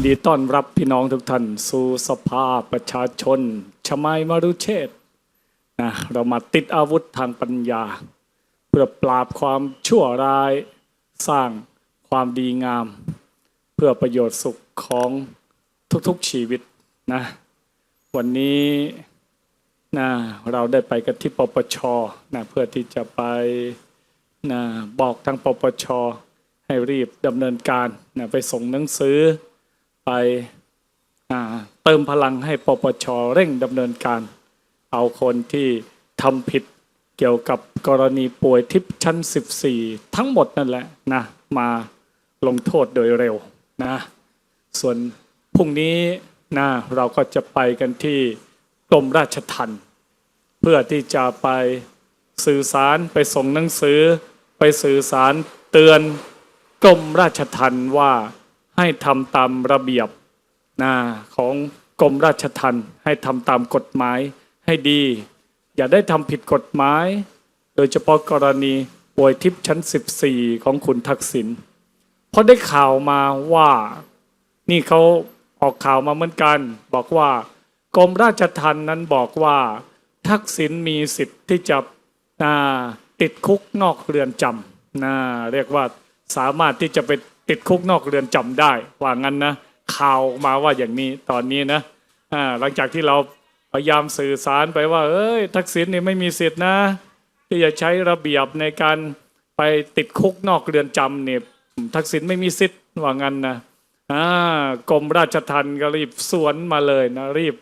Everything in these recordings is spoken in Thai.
นดีต้อนรับพี่น้องทุกท่าน สู่สภาประชาชน ชมัยมรุเชษนะเรามาติดอาวุธทางปัญญา เพื่อปราบความชั่วร้ายสร้างความดีงาม เพื่อประโยชน์สุขของทุกๆชีวิตนะวันนี้นะเราได้ไปกันที่ปปชนะเพื่อที่จะไปนะบอกทางปปชให้รีบดำเนินการนะไปส่งหนังสือ ไปเติมพลังให้ปปชเร่งดำเนินการ เอาคนที่ทำผิดเกี่ยวกับกรณีป่วยทิพย์ชั้น 14 ทั้งหมดนั่นแหละนะมาลงโทษโดยเร็วนะส่วนพรุ่งนี้นะเราก็จะไปกันที่กรมราชทัณฑ์เพื่อที่จะไปสื่อสารไปส่งหนังสือ ไปสื่อสารเตือนกรมราชทัณฑ์ว่า ให้ทำตามระเบียบนะของกรมราชทัณฑ์ให้ทำตามกฎหมายให้ดี อย่าได้ทำผิดกฎหมาย โดยเฉพาะกรณีป่วยทิพย์ชั้น 14 ของคุณทักษิณเพราะได้ข่าวมาว่า นี่เขาออกข่าวมาเหมือนกัน บอกว่ากรมราชทัณฑ์นั้นบอกว่า ทักษิณมีสิทธิ์ที่จะติดคุกนอกเรือนจำนะเรียกว่าสามารถที่จะไป ติดคุกนอกเรือนจำได้ว่างั้นนะข่าวมาว่าอย่างนี้ตอนนี้นะหลังจากที่เราพยายามสื่อสารไปว่า เอ้ย ทักษิณนี่ไม่มีสิทธินะ ที่จะใช้ระเบียบในการไปติดคุกนอกเรือนจำเนี่ยทักษิณไม่มีสิทธิ์ว่างั้นนะอ่ากรมราชทัณฑ์ก็รีบสวนมาเลยนะรีบ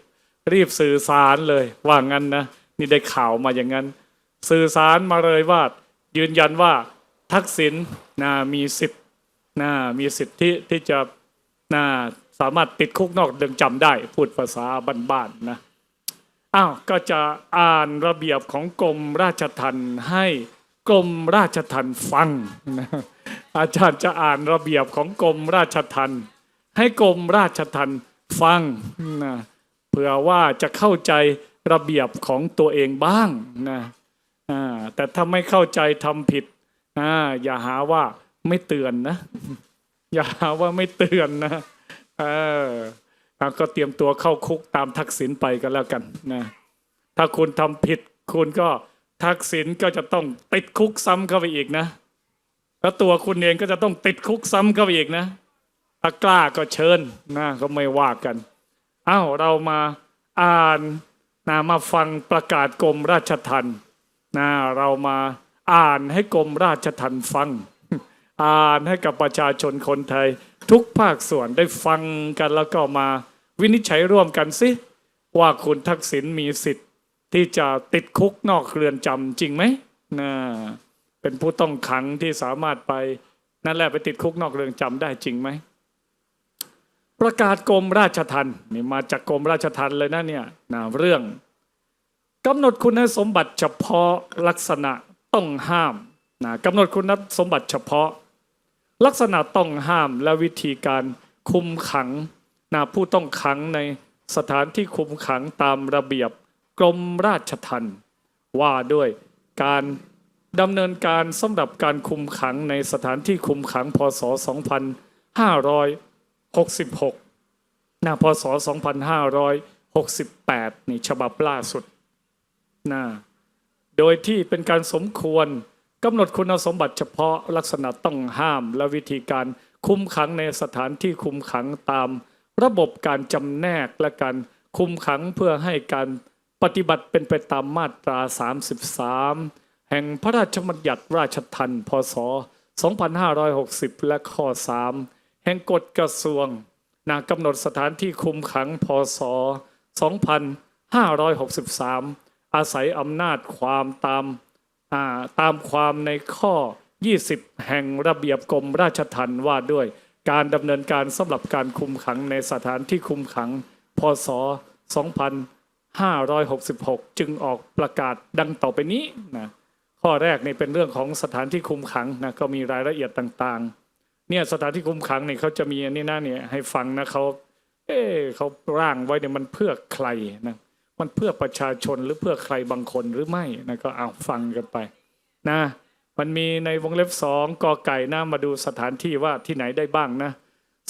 รีบสื่อสารเลยว่างั้นนะนี่ได้ข่าวมาอย่างนั้น สื่อสารมาเลยว่า ยืนยันว่าทักษิณนะมีสิทธิ์ นะมีสิทธิที่จะนะสามารถติดคุกนอกเรือนจำได้ พูดภาษาบ้านๆนะอ้าวก็จะอ่านระเบียบของกรมราชทัณฑ์ให้กรมราชทัณฑ์ฟังนะอาจารย์จะอ่านระเบียบของกรมราชทัณฑ์ให้กรมราชทัณฑ์ฟังนะเผื่อว่าจะเข้าใจระเบียบของตัวเองบ้างนะแต่ถ้าไม่เข้าใจทำผิด อย่าหาว่า ไม่เตือนนะ อย่าหาว่าไม่เตือนนะเอออะก็เตรียมตัวเข้าคุกตามทักษิณไปกันแล้วกันนะถ้าคุณทำผิด คุณก็ทักษิณก็จะต้องติดคุกซ้ำเข้าไปอีกนะแล้วตัวคุณเองก็จะต้องติดคุกซ้ำเข้าไปอีกนะถ้ากล้าก็เชิญนะก็ไม่ว่ากันอ้าวเรามาอ่านนะมาฟังประกาศกรมราชทัณฑ์นะเรามาอ่านให้กรมราชทัณฑ์ฟัง อ่านให้กับประชาชนคนไทย ทุกภาคส่วนได้ฟังกันแล้วก็มา วินิจฉัยร่วมกันสิว่าคุณทักษิณมีสิทธิ์ ที่จะติดคุกนอกเรือนจำจริงไหมนะเป็นผู้ต้องขังที่สามารถไป นั่นแหละไปติดคุกนอกเรือนจำได้จริงไหมประกาศกรมราชทัณฑ์นี่มาจากกรมราชทัณฑ์เลยนะเนี่ยนะเรื่องกำหนดคุณสมบัติเฉพาะลักษณะต้องห้ามนะกำหนดคุณสมบัติเฉพาะ ลักษณะต้องห้ามและวิธีการคุมขังนะผู้ต้องขังในสถานที่คุมขังตามระเบียบกรมราชทัณฑ์ว่าด้วยการดำเนินการสำหรับการคุมขังในสถานที่คุมขังพศ 2566นะพศ 2568 นี่ฉบับล่าสุดนะโดยที่เป็นการสมควร กำหนดคุณสมบัติเฉพาะลักษณะต้องห้าม และวิธีการคุมขังในสถานที่คุมขังตาม ระบบการจำแนกและการคุมขังเพื่อให้การปฏิบัติเป็นไปตามมาตรา 33 แห่งพระราชบัญญัติราชทัณฑ์พศ 2560 และข้อ 3 แห่งกฎกระทรวงนากำหนดสถานที่คุมขังพศ 2563 อาศัยอำนาจความตาม ตามความในข้อ 20 แห่งระเบียบกรมราชทัณฑ์ว่าด้วยการดำเนินการสำหรับการคุมขังในสถานที่คุมขัง พศ 2566 จึงออกประกาศดังต่อไปนี้นะข้อแรกนี่เป็นเรื่องของสถานที่คุมขังนะก็มีรายละเอียดต่างๆ เนี่ยสถานที่คุมขังเนี่ยเขาจะมีอันนี้นะเนี่ยให้ฟังนะเขาเอ๊เขาร่างไว้เนี่ยมันเพื่อใครนะ มันเพื่อประชาชนหรือเพื่อใครบางคนหรือไม่นะก็เอาฟังกันไปนะมันมีในวงเล็บสองกอไก่นะมาดูสถานที่ว่าที่ไหนได้บ้างนะ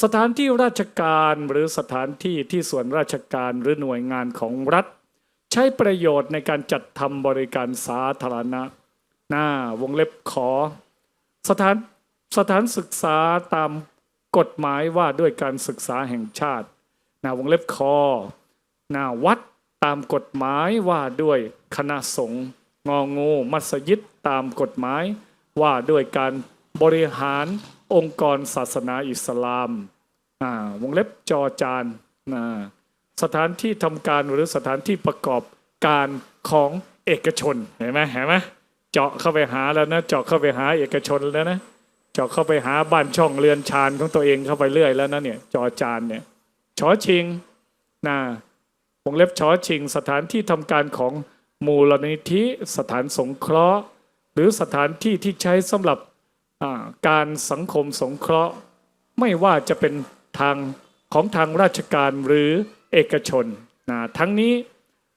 สถานที่ราชการหรือสถานที่ที่ส่วนราชการหรือหน่วยงานของรัฐ ใช้ประโยชน์ในการจัดทำบริการสาธารณะหน้าวงเล็บขอ สถานสถานศึกษาตามกฎหมายว่าด้วยการศึกษาแห่งชาติหน้าวงเล็บคอหน้าวัด ตามกฎหมายว่าด้วยคณะสงฆ์งองูมัสยิดตามกฎหมายว่าด้วยการบริหารองค์กรศาสนาอิสลามอ่าวงเล็บจอจานนะสถานที่ทำการหรือสถานที่ประกอบการของเอกชนเห็นไหมเห็นไหมเจาะเข้าไปหาแล้วนะเจาะเข้าไปหาเอกชนแล้วนะเจาะเข้าไปหาบ้านช่องเรือนชานของตัวเองเข้าไปเรื่อยแล้วนะเนี่ยจอจานเนี่ยชอชิงนะ วงเล็บชอชิง สถานที่ทำการของมูลนิธิ สถานสงเคราะห์ หรือสถานที่ที่ใช้สำหรับการสังคมสงเคราะห์ ไม่ว่าจะเป็นทางของทางราชการหรือเอกชนนะทั้งนี้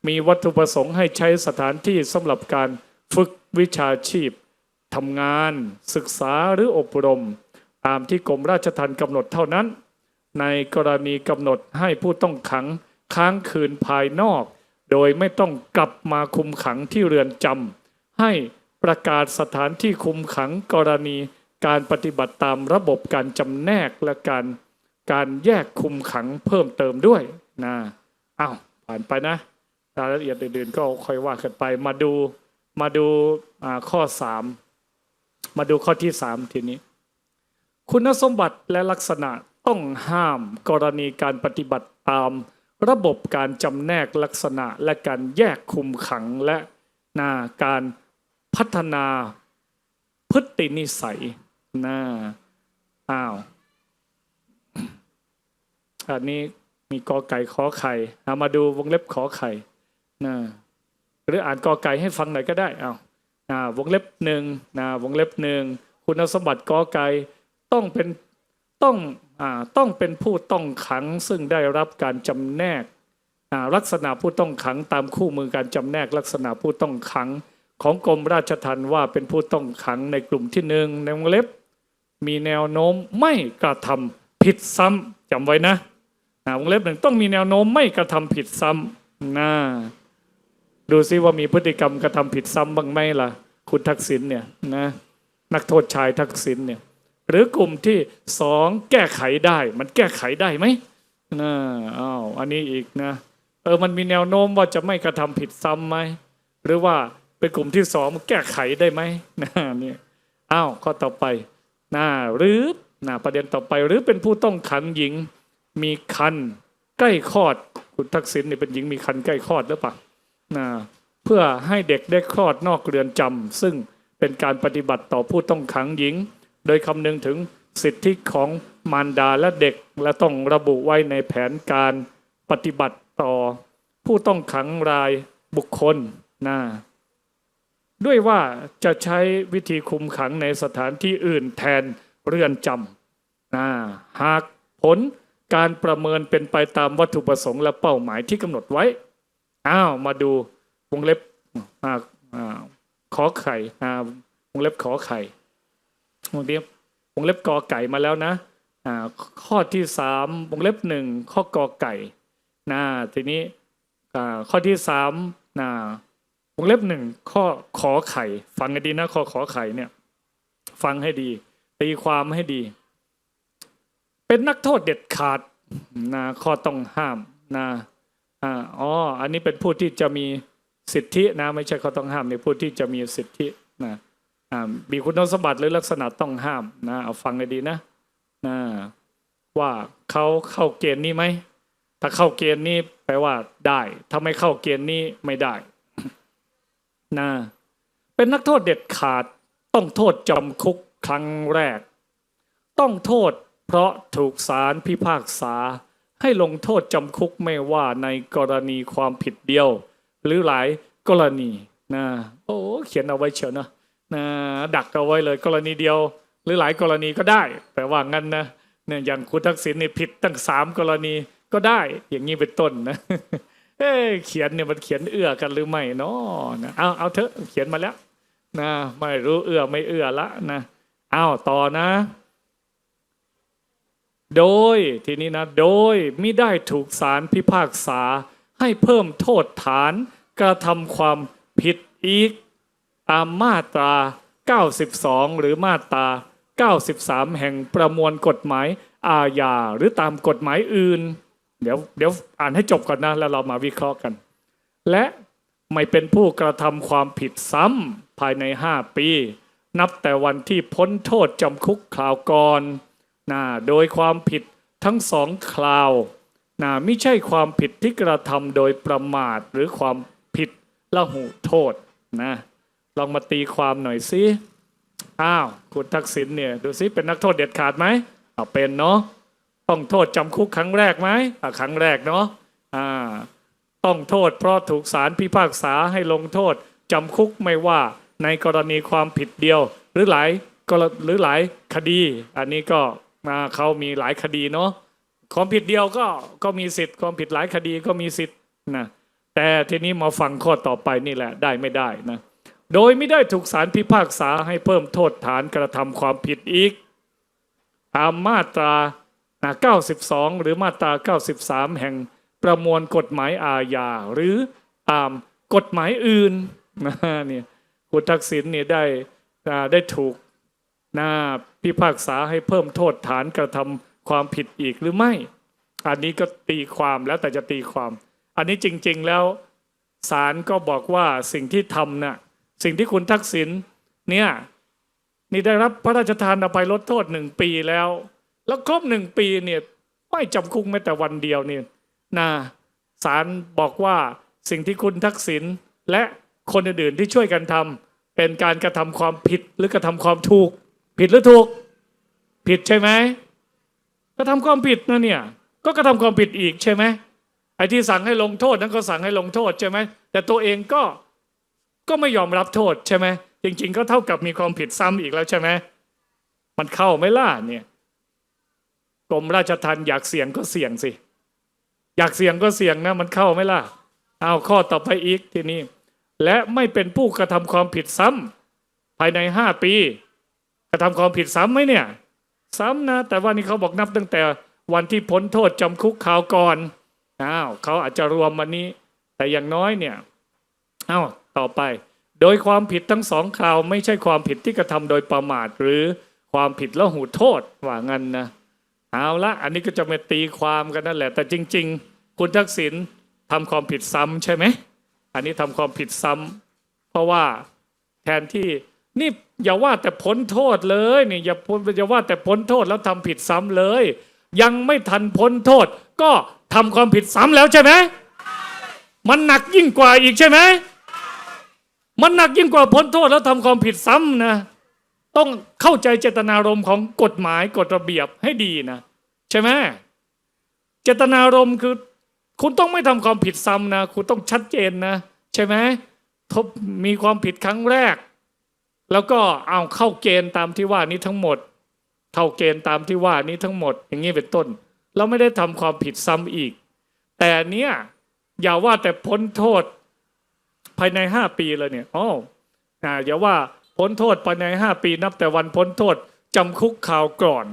มีวัตถุประสงค์ให้ใช้สถานที่สำหรับการฝึกวิชาชีพทำงาน ศึกษาหรืออบรม ตามที่กรมราชทัณฑ์กำหนดเท่านั้น ในกรณีกำหนดให้ผู้ต้องขัง ค้างคืนภายนอก โดยไม่ต้องกลับมาคุมขังที่เรือนจำให้ประกาศสถานที่คุมขังกรณีการปฏิบัติตามระบบการจำแนกและการการแยกคุมขังเพิ่มเติมด้วยนะอ้าวผ่านไปนะรายละเอียดอื่นๆก็ค่อยว่ากันไปมาดูมาดูาข้อสามมาดูข้อที่สามทีนี้ คุณสมบัติและลักษณะต้องห้ามกรณีการปฏิบัติตาม ระบบการจำแนกลักษณะและการแยกคุมขังและนาการพัฒนาพฤตินิสัยนะอ้าวอันนี้มีกอไก่ขอไข่เอามาดูวงเล็บขอไข่นะหรืออ่านกอไก่ให้ฟังหน่อยก็ได้อ้าวอ่าวงเล็บหนึ่งนะวงเล็บหนึ่งคุณสมบัติกอไก่ต้องเป็นต้อง ต้องเป็นผู้ต้องขังซึ่งได้รับการจำแนกลักษณะผู้ต้องขังตามคู่มือการจำแนกลักษณะผู้ต้องขังของกรมราชทัณฑ์ว่าเป็นผู้ต้องขังในกลุ่มที่หนึ่งในวงเล็บ มีแนวโน้มไม่กระทำผิดซ้ำจำไว้นะวงเล็บหนึ่งต้องมีแนวโน้มไม่กระทำผิดซ้ำนะดูซิว่ามีพฤติกรรมกระทำผิดซ้ำบ้างไหมล่ะ คุณทักษิณเนี่ยนะนักโทษชายทักษิณเนี่ย หรือกลุ่มที่สองแก้ไขได้ มันแก้ไขได้ไหมนะอ้าวอันนี้อีกนะเออมันมีแนวโน้มว่าจะไม่กระทำผิดซ้ำไหมหรือว่าเป็นกลุ่มที่สองแก้ไขได้ไหมนะเนี่ยอ้าวข้อต่อไปนะหรือนะประเด็นต่อไปหรือเป็นผู้ต้องขังหญิงมีคันใกล้คลอดคุณทักษิณเนี่ยเป็นหญิงมีคันใกล้คลอดหรือเปล่านะเพื่อให้เด็กได้คลอดนอกเรือนจำซึ่งเป็นการปฏิบัติต่อผู้ต้องขังหญิง โดยคำนึงถึงสิทธิของมารดาและเด็กและต้องระบุไว้ในแผนการปฏิบัติต่อ ผู้ต้องขังรายบุคคลนะด้วยว่าจะใช้วิธีคุมขังในสถานที่อื่นแทนเรือนจำนะหากผลการประเมินเป็นไปตามวัตถุประสงค์และเป้าหมายที่กำหนดไว้ อ้าว มาดูวงเล็บขอไข่วงเล็บขอไข่ วงเล็บวงเล็บกอไก่มาแล้วนะอ่าข้อที่สามวงเล็บหนึ่งข้อกอไก่นะทีนี้อ่าข้อที่สามนะวงเล็บหนึ่งข้อขอไข่ ฟังให้ดีนะข้อขอไข่เนี่ย ฟังให้ดี ตีความให้ดี เป็นนักโทษเด็ดขาดนะข้อต้องห้ามนะอ่าอ๋ออันนี้เป็นผู้ที่จะมีสิทธินะ ไม่ใช่เขาต้องห้ามในผู้ที่จะมีสิทธินะ มีคุณสมบัติหรือลักษณะต้องห้ามนะเอาฟังให้ดีนะนะว่าเขาเข้าเกณฑ์นี้ไหมถ้าเข้าเกณฑ์นี้แปลว่าได้ถ้าไม่เข้าเกณฑ์นี้ไม่ได้นะเป็นนักโทษเด็ดขาดต้องโทษจำคุกครั้งแรก ต้องโทษเพราะถูกศาลพิพากษา ให้ลงโทษจำคุกไม่ว่าในกรณีความผิดเดียว หรือหลายกรณีนะโอ้เขียนเอาไว้เชียวนะนะ ดักเอาไว้เลยกรณีเดียว หรือหลายกรณีก็ได้แปลว่างั้นนะเนี่ยอย่างคุณทักษิณนี่ผิดตั้งสามกรณีก็ได้ อย่างนี้เป็นต้นนะเอ้เขียนเนี่ยมันเขียนเอื้อกันหรือไม่เนาะนะเอาเอาเถอะเขียนมาแล้วนะไม่รู้เอื้อไม่เอื้อละนะเอาต่อนะ โดยทีนี้นะโดยมิได้ถูกศาลพิพากษาให้เพิ่มโทษฐานกระทำความผิดอีก ตามมาตรา 92 หรือมาตรา 93 แห่งประมวลกฎหมายอาญาหรือตามกฎหมายอื่น เดี๋ยวเดี๋ยวอ่านให้จบก่อนนะแล้วเรามาวิเคราะห์กัน และไม่เป็นผู้กระทำความผิดซ้ำภายใน 5 ปี นับแต่วันที่พ้นโทษจำคุกคราวก่อนนะโดยความผิดทั้งสองคราวนะไม่ใช่ความผิดที่กระทำโดยประมาทหรือความผิดละหูโทษนะ ลองมาตีความหน่อยสิอ้าวคุณทักษิณเนี่ยดูสิเป็นนักโทษเด็ดขาดไหมเอาเป็นเนาะต้องโทษจำคุกครั้งแรกไหมอะครั้งแรกเนาะอ่าต้องโทษเพราะถูกศาลพิพากษาให้ลงโทษจำคุกไม่ว่าในกรณีความผิดเดียว หรือหลายกรหรือหลายคดี อันนี้ก็มาเขามีหลายคดีเนาะความผิดเดียวก็ก็มีสิทธิ์ความผิดหลายคดีก็มีสิทธิ์นะแต่ทีนี้มาฟังข้อต่อไปนี่แหละได้ไม่ได้นะ โดยไม่ได้ถูกศาลพิพากษาให้เพิ่มโทษฐานกระทำความผิดอีก ตามมาตรา 92 หรือมาตรา 93 แห่งประมวลกฎหมายอาญาหรือตามกฎหมายอื่นนะเนี่ยคุณทักษิณเนี่ยได้ได้ถูกนะพิพากษาให้เพิ่มโทษฐานกระทำความผิดอีกหรือไม่ อันนี้ก็ตีความแล้วแต่จะตีความ อันนี้จริง ๆแล้วศาลก็บอกว่าสิ่งที่ทำน่ะ สิ่งที่คุณทักษิณเนี่ยนี่ได้รับพระราชทานอภัยลดโทษหนึ่งปีแล้ว แล้วครบหนึ่งปีเนี่ยไม่จำคุกแม้แต่วันเดียวเนี่ยนะศาลบอกว่าสิ่งที่คุณทักษิณและคนอื่นๆที่ช่วยกันทำเป็นการกระทำความผิดหรือกระทำความถูก ผิดหรือถูก ผิดใช่ไหมกระทำความผิดนะเนี่ยก็กระทำความผิดอีกใช่ไหมไอ้ที่สั่งให้ลงโทษนั้นก็สั่งให้ลงโทษใช่ไหมแต่ตัวเองก็ ก็ไม่ยอมรับโทษใช่ไหมจริง ๆ ก็เท่ากับมีความผิดซ้ำอีกแล้วใช่ไหมมันเข้าไม่ล่ะเนี่ยกรมราชทัณฑ์อยากเสี่ยงก็เสี่ยงสิ อยากเสี่ยงก็เสี่ยงนะมันเข้าไม่ล่ะเอาข้อต่อไปอีกทีนี้และไม่เป็นผู้กระทำความผิดซ้ำภายในห้าปี กระทำความผิดซ้ำไหมเนี่ย ซ้ำนะ แต่ว่านี่เขาบอกนับตั้งแต่วันที่พ้นโทษจำคุกข่าวก่อนอ้าวเขาอาจจะรวมวันนี้ แต่อย่างน้อยเนี่ยอ้าว ต่อไป โดยความผิดทั้งสองคราว ไม่ใช่ความผิดที่กระทำโดยประมาท หรือความผิดละหูโทษว่างั้นนะเอาละอันนี้ก็จะมาตีความกันนั่นแหละ แต่จริง ๆ คุณทักษิณทำความผิดซ้ำใช่ไหมอันนี้ทำความผิดซ้ำเพราะว่าแทนที่นี่อย่าว่าแต่พ้นโทษเลยนี่อย่าพ้นอย่าว่าแต่พ้นโทษแล้วทำผิดซ้ำเลย ยังไม่ทันพ้นโทษ ก็ทำความผิดซ้ำแล้วใช่ไหมมันหนักยิ่งกว่าอีกใช่ไหม มันหนักยิ่งกว่าพ้นโทษแล้วทำความผิดซ้ำนะ ต้องเข้าใจเจตนารมณ์ของกฎหมายกฎระเบียบให้ดีนะ ใช่ไหมเจตนารมณ์คือ คุณต้องไม่ทำความผิดซ้ำนะ คุณต้องชัดเจนนะ ใช่ไหมทบมีความผิดครั้งแรก แล้วก็เอาเข้าเกณฑ์ตามที่ว่านี้ทั้งหมดเข้าเกณฑ์ตามที่ว่านี้ทั้งหมด อย่างนี้เป็นต้น เราไม่ได้ทำความผิดซ้ำอีก แต่เนี้ยอย่าว่าแต่พ้นโทษ ภายในห้าปีเลยเนี่ยอ๋ออ่าอย่าว่าพ้นโทษภายในห้าปีนับแต่วันพ้นโทษจำคุกข่าวก่อน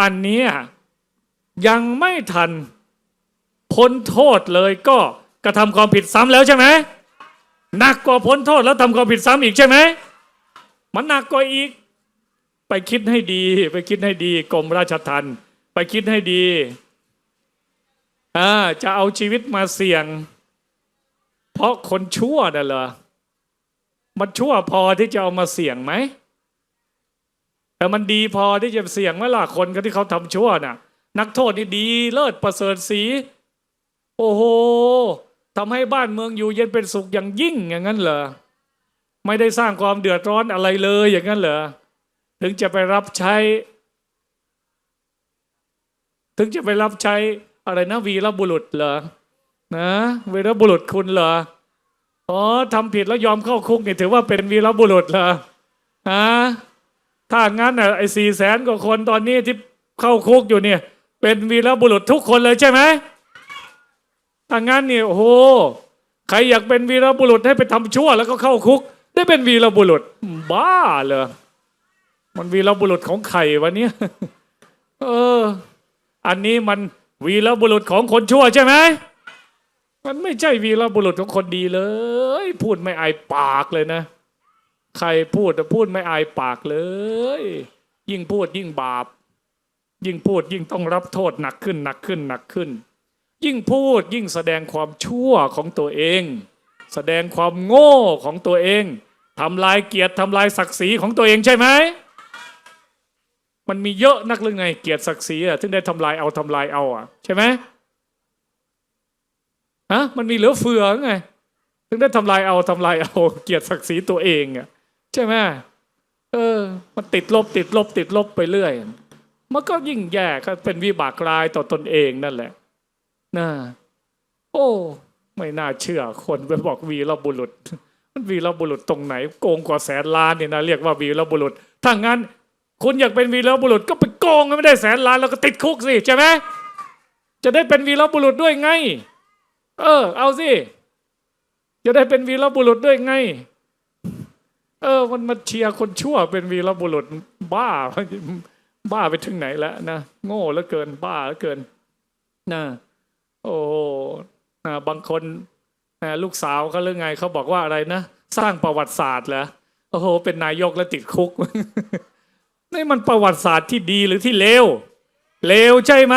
อันนี้ยยังไม่ทันพ้นโทษเลยก็กระทำความผิดซ้ำแล้วใช่ไหมหนักกว่าพ้นโทษแล้วทำความผิดซ้ำอีกใช่ไหมมันหนักกว่าอีก ไปคิดให้ดี ไปคิดให้ดีกรมราชทัณฑ์ไปคิดให้ดีอ่าจะเอาชีวิตมาเสี่ยง เพราะคนชั่วน่ะเหรอมันชั่วพอที่จะเอามาเสี่ยงไหมแต่มันดีพอที่จะเสี่ยงไหมล่ะคนก็ที่เขาทำชั่วน่ะ นักโทษนี่ดีเลิศประเสริฐสีโอ้โหทำให้บ้านเมืองอยู่เย็นเป็นสุขอย่างยิ่งอย่างนั้นเหรอไม่ได้สร้างความเดือดร้อนอะไรเลยอย่างนั้นเหรอถึงจะไปรับใช้ ถึงจะไปรับใช้อะไรนะวีรบุรุษเหรอ นะวีรบุรุษคุณเหรออ๋อทำผิดแล้วยอมเข้าคุกนี่ถือว่าเป็นวีรบุรุษเหรอฮะถ้างั้นอะไอ้สี่แสนกว่าคนตอนนี้ที่เข้าคุกอยู่เนี่ย เป็นวีรบุรุษทุกคนเลยใช่ไหมถ้างั้นเนี่ยโอ้โหใครอยากเป็นวีรบุรุษให้ไปทำชั่ว แล้วก็เข้าคุก ได้เป็นวีรบุรุษ บ้าเหรอมันวีรบุรุษของใครวะเนี่ยเออ อันนี้มันวีรบุรุษของคนชั่วใช่ไหม มันไม่ใช่วีรบุรุษของคนดีเลย พูดไม่อายปากเลยนะ ใครพูดแต่พูดไม่อายปากเลย ยิ่งพูดยิ่งบาป ยิ่งพูดยิ่งต้องรับโทษหนักขึ้นหนักขึ้นหนักขึ้น ยิ่งพูดยิ่งแสดงความชั่วของตัวเอง แสดงความโง่ของตัวเองทำลายเกียรติทำลายศักดิ์ศรีของตัวเองใช่ไหมมันมีเยอะนักหรือไงเกียรติศักดิ์ศรีอะถึงได้ทำลายเอาทำลายเอาอะใช่ไหม ฮะมันมีเหลือเฟือไงถึงได้ทำลายเอาทำลายเอาเกียรติศักดิ์ศรีตัวเองอะใช่ไหมเออ มันติดลบติดลบติดลบไปเรื่อยมันก็ยิ่งแย่ก็เป็นวิบากรายต่อตนเองนั่นแหละนะโอ้ ไม่น่าเชื่อ คนไปบอกวีรบุรุษ มันวีรบุรุษตรงไหน โกงกว่าแสนล้านเนี่ยนะเรียกว่าวีรบุรุษถ้างั้นคุณอยากเป็นวีรบุรุษก็ไปโกงไม่ได้แสนล้านแล้วก็ติดคุกสิใช่ไหมจะได้เป็นวีรบุรุษด้วยไง เออ เอาสิ จะได้เป็นวีรบุรุษด้วยไง เออ มันมาเชียร์คนชั่วเป็นวีรบุรุษบ้า บ้าไปถึงไหนแล้วนะโง่เหลือเกิน บ้าเหลือเกินนะโอ้นะบางคนนะลูกสาวเขาเรื่องไงเขาบอกว่าอะไรนะสร้างประวัติศาสตร์เหรอโอ้โห เป็นนายกแล้วติดคุกนี่มันประวัติศาสตร์ที่ดีหรือที่เลวเลวใช่ไหม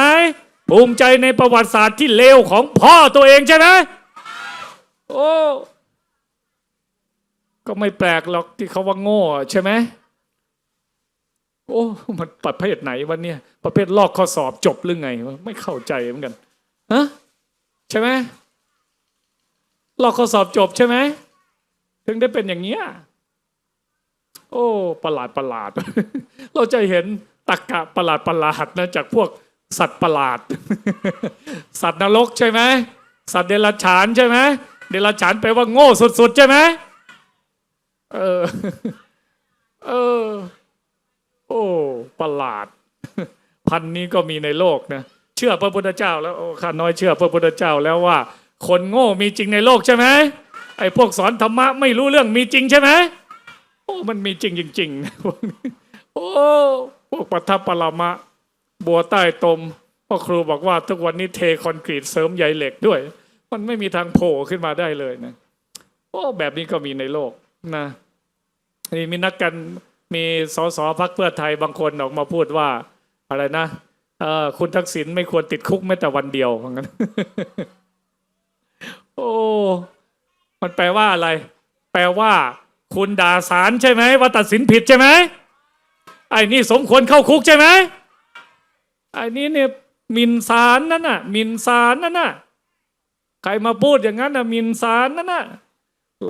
ภูมิใจในประวัติศาสตร์ที่เลวของพ่อตัวเองใช่ไหมโอ้ก็ไม่แปลกหรอกที่เขาว่าโง่ใช่ไหมโอ้มันประเภทไหนวันเนี่ย ประเภทลอกข้อสอบจบหรือไงไม่เข้าใจเหมือนกันฮะใช่ไหมลอกข้อสอบจบใช่ไหมถึงได้เป็นอย่างเงี้ยโอ้ประหลาดประหลาด เราจะเห็นตักกะประหลาดประหลาดนะจากพวก สัตว์ประหลาด สัตว์นรกใช่ไหมสัตว์เดรัจฉานใช่ไหมเดรัจฉานแปลว่าโง่สุดๆใช่ไหมเออเออ โอ้ประหลาด พันนี้ก็มีในโลกนะเชื่อพระพุทธเจ้า แล้วโอ้ข้าน้อยเชื่อพระพุทธเจ้าแล้วว่า คนโง่มีจริงในโลกใช่ไหมไอ้พวกสอนธรรมะไม่รู้เรื่องมีจริงใช่ไหมโอ้มันมีจริงจริงๆนะพวกโอ้พวกปัทภปรมะ บัวใต้ตมพ่อครูบอกว่าทุกวันนี้เทคอนกรีตเสริมใยเหล็กด้วย มันไม่มีทางโผล่ขึ้นมาได้เลยนะโอ้แบบนี้ก็มีในโลกนะนี่มีนักการมีสสพักเพื่อไทยบางคนออกมาพูดว่า อะไรนะเออคุณทักษิณไม่ควรติดคุกแม้แต่วันเดียวว่างั้นโอ้มันแปลว่าอะไร แปลว่า คุณด่าศาลใช่ไหมว่าตัดสินผิดใช่ไหมไอ้นี่สมควรเข้าคุกใช่ไหม ไอ้นี่เนี่ยมินศาลนั่นน่ะมินศาลนั่นน่ะใครมาพูดอย่างนั้นน่ะมินศาลนั่นน่ะ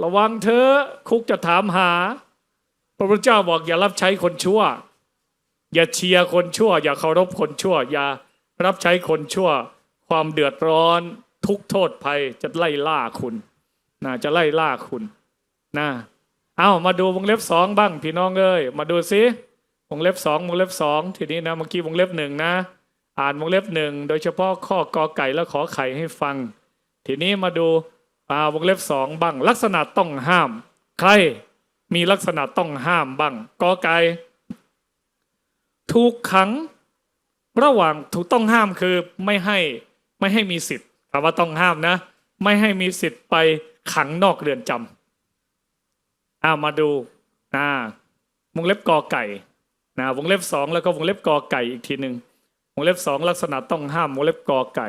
ระวังเธอคุกจะถามหา พระพุทธเจ้าบอกอย่ารับใช้คนชั่ว อย่าเชียร์คนชั่ว อย่าเคารพคนชั่ว อย่ารับใช้คนชั่ว ความเดือดร้อนทุกโทษภัยจะไล่ล่าคุณนะจะไล่ล่าคุณนะเอามาดูวงเล็บสองบ้างพี่น้องเอ้ยมาดูซิ วงเล็บสองวงเล็บสองทีนี้นะเมื่อกี้วงเล็บหนึ่งนะ อ่านวงเล็บหนึ่งโดยเฉพาะข้อกอไก่และขอไข่ให้ฟัง ทีนี้มาดูอ่าวงเล็บสองบ้าง ลักษณะต้องห้าม ใครมีลักษณะต้องห้ามบ้างกอไก่ถูกขัง ระหว่างถูกต้องห้ามคือไม่ให้ไม่ให้มีสิทธิ์คำว่าต้องห้ามนะ ไม่ให้มีสิทธิ์ไปขังนอกเรือนจำอ่ามาดูนะวงเล็บกอไก่ นะวงเล็บสองแล้วก็วงเล็บกอไก่อีกทีหนึ่งวงเล็บสองลักษณะต้องห้ามวงเล็บกอไก่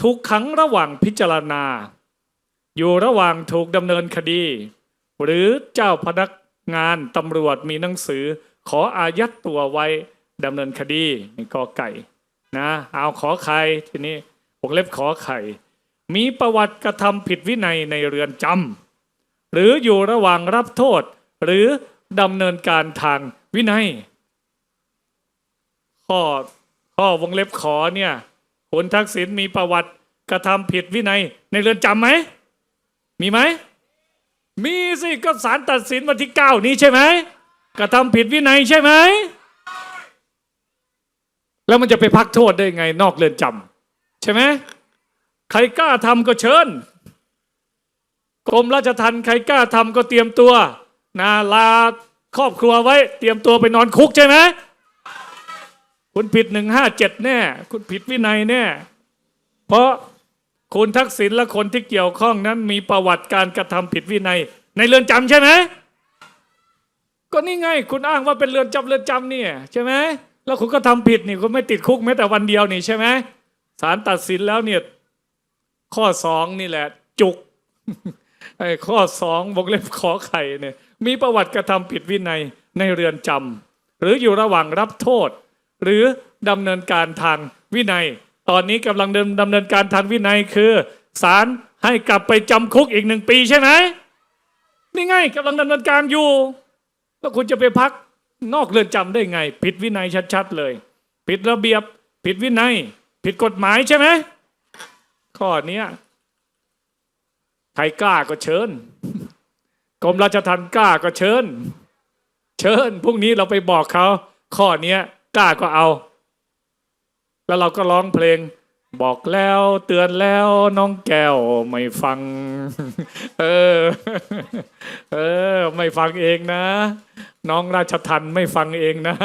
ถูกขังระหว่างพิจารณา อยู่ระหว่างถูกดำเนินคดี หรือเจ้าพนักงานตำรวจมีหนังสือ ขออายัดตัวไว้ดำเนินคดีนี่กอไก่นะเอาขอไข่ทีนี้วงเล็บขอไข่ มีประวัติกระทำผิดวินัยในเรือนจำหรืออยู่ระหว่างรับโทษ หรือดำเนินการทางวินัย ข้อข้อวงเล็บขอเนี่ยคุณทักษิณมีประวัติกระทำผิดวินัย ในเรือนจำไหม มีไหม มีสิก็ศาลตัดสินวันที่เก้านี้ใช่ไหมกระทำผิดวินัยใช่ไหม แล้วมันจะไปพักโทษได้ไง นอกเรือนจำใช่ไหมใครกล้าทำก็เชิญกรมราชทัณฑ์ใครกล้าทำก็เตรียมตัว นาลาครอบครัวไว้ เตรียมตัวไปนอนคุกใช่ไหม คุณผิดหนึ่งห้าเจ็ดแน่ คุณผิดวินัยแน่ เพราะคุณทักษิณและคนที่เกี่ยวข้องนั้น มีประวัติการกระทำผิดวินัย ในเรือนจำใช่ไหมก็นี่ไง คุณอ้างว่าเป็นเรือนจำเรือนจำเนี่ยใช่ไหมแล้วคุณก็ทำผิดนี่คุณไม่ติดคุกแม้แต่วันเดียวนี่ใช่ไหมศาลตัดสินแล้วเนี่ยข้อสองนี่แหละ จุกไอ้ข้อสองวงเล็บขอไข่เนี่ยมีประวัติกระทำผิดวินัยในเรือนจำหรืออยู่ระหว่างรับโทษ หรือดำเนินการทางวินัย ตอนนี้กำลังดำเนินการทางวินัยคือศาลให้กลับไปจำคุกอีกหนึ่งปีใช่ไหมนี่ไงกำลังดำเนินการอยู่ แล้วคุณจะไปพักนอกเรือนจำได้ไง ผิดวินัยชัดๆเลย ผิดระเบียบ ผิดวินัย ผิดกฎหมายใช่ไหมข้อเนี้ยใครกล้าก็เชิญกรมราชทัณฑ์กล้าก็เชิญ เชิญพรุ่งนี้เราไปบอกเขาข้อเนี้ย กล้าก็เอา แล้วเราก็ร้องเพลง บอกแล้วเตือนแล้วน้องแก้วไม่ฟัง เออ เออ ไม่ฟังเองนะ น้องราชทันไม่ฟังเองนะ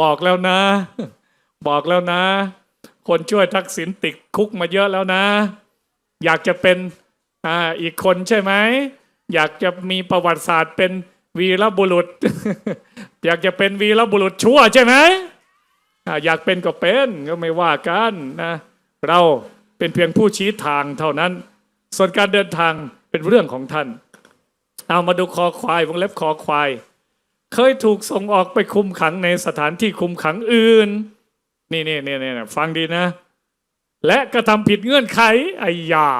บอกแล้วนะ บอกแล้วนะ คนช่วยทักษิณติดคุกมาเยอะแล้วนะ อยากจะเป็นอ่าอีกคนใช่ไหมอยากจะมีประวัติศาสตร์เป็นวีรบุรุษ อยากจะเป็นวีรบุรุษชั่วใช่ไหม อยากเป็นก็เป็นก็ไม่ว่ากันนะเราเป็นเพียงผู้ชี้ทางเท่านั้น ส่วนการเดินทางเป็นเรื่องของท่าน เอามาดูคอควายวงเล็บคอควาย เคยถูกส่งออกไปคุมขังในสถานที่คุมขังอื่น นี่นี่นี่นี่ฟังดีนะ และกระทำผิดเงื่อนไขไอ้ยา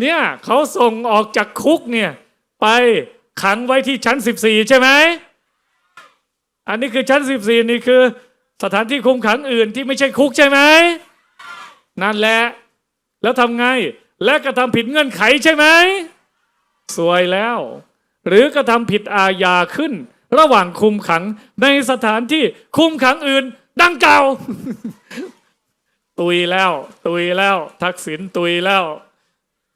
เนี่ยเขาส่งออกจากคุกเนี่ยไปขังไว้ที่ชั้น 14 ใช่ไหม อันนี้คือชั้น 14 นี่คือ สถานที่คุมขังอื่นที่ไม่ใช่คุกใช่ไหมนั่นแหละ แล้วทำไง และกระทำผิดเงื่อนไขใช่ไหมสวยแล้ว หรือกระทำผิดอาญาขึ้น ระหว่างคุมขังในสถานที่คุมขังอื่น ดังเก่าตุยแล้ว ตุยแล้ว ทักษิณตุยแล้ว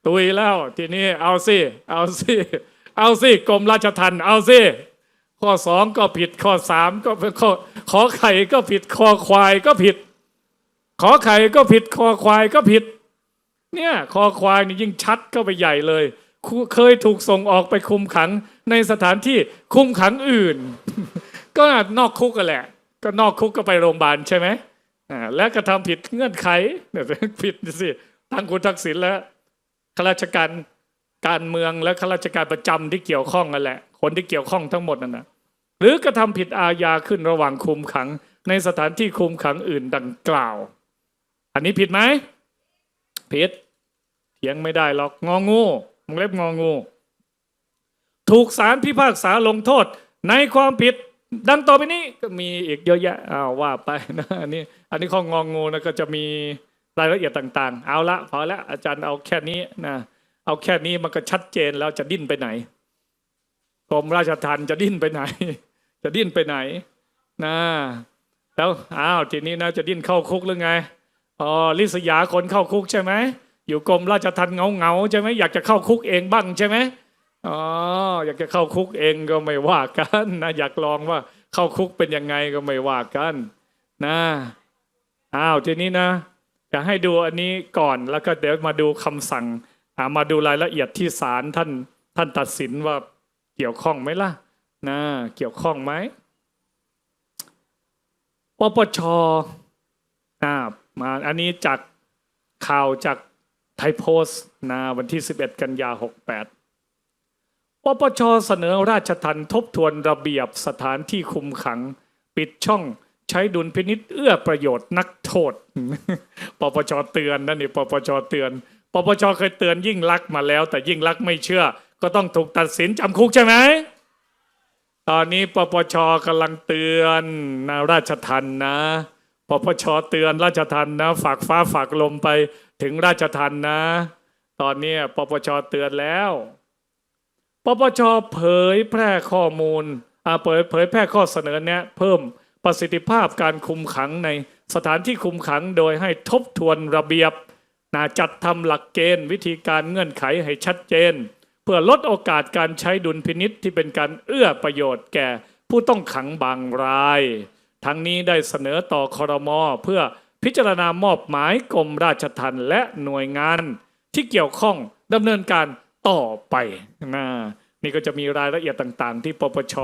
ตุยแล้ว ทีนี้เอาสิ เอาสิ เอาสิกรมราชทัณฑ์เอาสิ ข้อสองก็ผิด ข้อสามก็ข้อขอไข่ก็ผิดคอควายก็ผิด ขอไข่ก็ผิดคอควายก็ผิด เนี่ยคอควายนี่ยิ่งชัดเข้าไปใหญ่เลย เคยถูกส่งออกไปคุมขังในสถานที่คุมขังอื่น ก็นอกคุกกันแหละ ก็นอกคุกก็ไปโรงพยาบาลใช่ไหมอ่าและกระทำผิดเงื่อนไขเนี่ยผิดสิทั้งคุณทักษิณและข้าราชการ การเมืองและข้าราชการประจำที่เกี่ยวข้องกันแหละ คนที่เกี่ยวข้องทั้งหมดนั่นนะหรือกระทำผิดอาญาขึ้นระหว่างคุมขัง ในสถานที่คุมขังอื่นดังกล่าว อันนี้ผิดไหมผิดเถียงไม่ได้หรอกงองูวงเล็บงองู ถูกศาลพิพากษาลงโทษ ในความผิดดังต่อไปนี้ก็มีอีกเยอะแยะอ้าวว่าไปนะอันนี้ อันนี้ข้ององูนะก็จะมีรายละเอียดต่าง ๆ เอาละพอละอาจารย์เอาแค่นี้นะ เอาแค่นี้มันก็ชัดเจนแล้วจะดิ้นไปไหนกรมราชทัณฑ์จะดิ้นไปไหน จะดิ้นไปไหนนะแล้วอ้าวทีนี้นะจะดิ้นเข้าคุกหรือไงอ๋อลิษยาคนเข้าคุกใช่ไหมอยู่กรมราชทัณฑ์เงาเงาใช่ไหมอยากจะเข้าคุกเองบ้างใช่ไหมอ๋ออยากจะเข้าคุกเองก็ไม่ว่ากันนะอยากลองว่าเข้าคุกเป็นยังไงก็ไม่ว่ากันนะอ้าวทีนี้นะอยากให้ดูอันนี้ก่อนแล้วก็เดี๋ยวมาดูคำสั่ง มาดูรายละเอียดที่ศาลท่านท่านตัดสินว่าเกี่ยวข้องไหมล่ะนะเกี่ยวข้องไหมปปชอ่ามาอันนี้จากข่าวจากไทยโพสต์นะวันที่ 11 กันยา 68 ปปชเสนอราชทันทบทวนระเบียบสถานที่คุมขัง ปิดช่องใช้ดุลพินิษเอื้อประโยชน์นักโทษ ปปชเตือนนะนี่ปปชเตือน ปปชเคยเตือนยิ่งลักษณ์มาแล้ว แต่ยิ่งลักษณ์ไม่เชื่อ ก็ต้องถูกตัดสินจำคุกใช่ไหมตอนนี้ปปชกำลังเตือนนะราชทันนะปปชเตือนราชทันนะ ฝากฟ้าฝากลมไปถึงราชทันนะ ตอนนี้ปปชเตือนแล้วปปชเผยแพร่ข้อมูลอ่าเผยเผยแพร่ข้อเสนอแนะ เพิ่มประสิทธิภาพการคุมขังในสถานที่คุมขังโดยให้ทบทวนระเบียบ นะจัดทำหลักเกณฑ์ วิธีการเงื่อนไขให้ชัดเจน เพื่อลดโอกาสการใช้ดุลพินิษที่เป็นการเอื้อประโยชน์แก่ผู้ต้องขังบางราย ทั้งนี้ได้เสนอต่อคอรมอเพื่อพิจารณามอบหมายกรมราชทัณฑ์และหน่วยงาน ที่เกี่ยวข้องดำเนินการต่อไปนะนี่ก็จะมีรายละเอียดต่างๆ ที่ปปช